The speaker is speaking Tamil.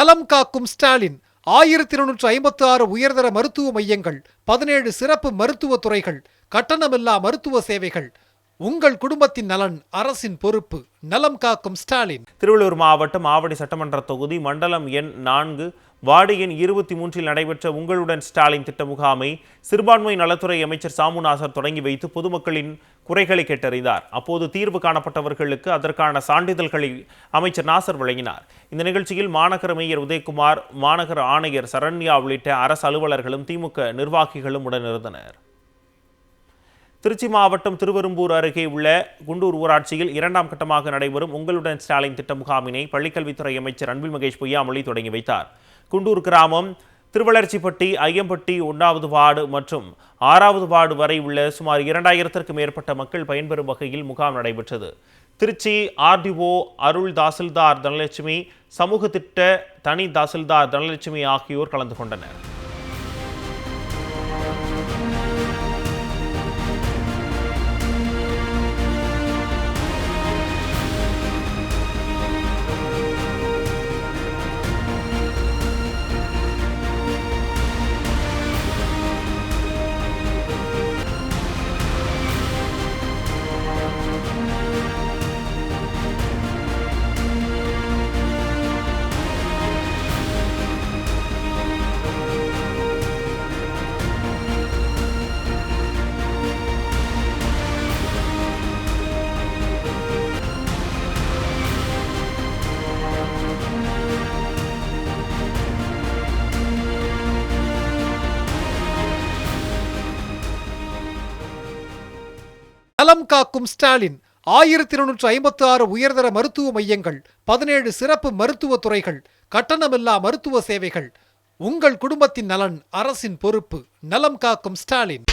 நலம் காக்கும் ஸ்டாலின். ஆயிரத்தி இருநூற்று ஐம்பத்தி ஆறு உயர்தர மருத்துவ மையங்கள் பதினேழு சிறப்பு மருத்துவ துறைகள் கட்டணமில்லா மருத்துவ சேவைகள். உங்கள் குடும்பத்தின் நலன் அரசின் பொறுப்பு. நலம் காக்கும் ஸ்டாலின். திருவள்ளூர் மாவட்டம் ஆவடி சட்டமன்ற தொகுதி மண்டலம் எண் நான்கு வார்டு எண் இருபத்தி மூன்றில் நடைபெற்ற உங்களுடன் ஸ்டாலின் திட்ட முகாமை சிறுபான்மை நலத்துறை அமைச்சர் சாமுநாசர் தொடங்கி வைத்து பொதுமக்களின் குறைகளை கேட்டறிந்தார். அப்போது தீர்வு காணப்பட்டவர்களுக்கு அதற்கான சான்றிதழ்களை அமைச்சர் நாசர் வழங்கினார். இந்த நிகழ்ச்சியில் மாநகர மேயர் உதயகுமார் மாநகர ஆணையர் சரண்யா உள்ளிட்ட அரசு அலுவலர்களும் திமுக நிர்வாகிகளும் உடனிருந்தனர். திருச்சி மாவட்டம் திருவெரும்பூர் அருகே உள்ள குண்டூர் ஊராட்சியில் இரண்டாம் கட்டமாக நடைபெறும் உங்களுடன் ஸ்டாலின் திட்ட முகாமினை பள்ளிக்கல்வித்துறை அமைச்சர் அன்பில் மகேஷ் பொய்யாமொழி தொடங்கி வைத்தார். குண்டூர் கிராமம் திருவளர்ச்சிப்பட்டி ஐயம்பட்டி ஒன்றாவது வார்டு மற்றும் ஆறாவது வார்டு வரை உள்ள சுமார் இரண்டாயிரத்திற்கும் மேற்பட்ட மக்கள் பயன்பெறும் வகையில் முகாம் நடைபெற்றது. திருச்சி ஆர்டிஓ அருள் தாசில்தார் தனலட்சுமி சமூக திட்ட தனி தாசில்தார் தனலட்சுமி ஆகியோர் கலந்து கொண்டனர். நலம் காக்கும் ஸ்டாலின். ஆயிரத்தி இருநூற்று ஐம்பத்தி ஆறு உயர்தர மருத்துவ மையங்கள் பதினேழு சிறப்பு மருத்துவ துறைகள் கட்டணமில்லா மருத்துவ சேவைகள். உங்கள் குடும்பத்தின் நலன் அரசின் பொறுப்பு. நலம் காக்கும் ஸ்டாலின்.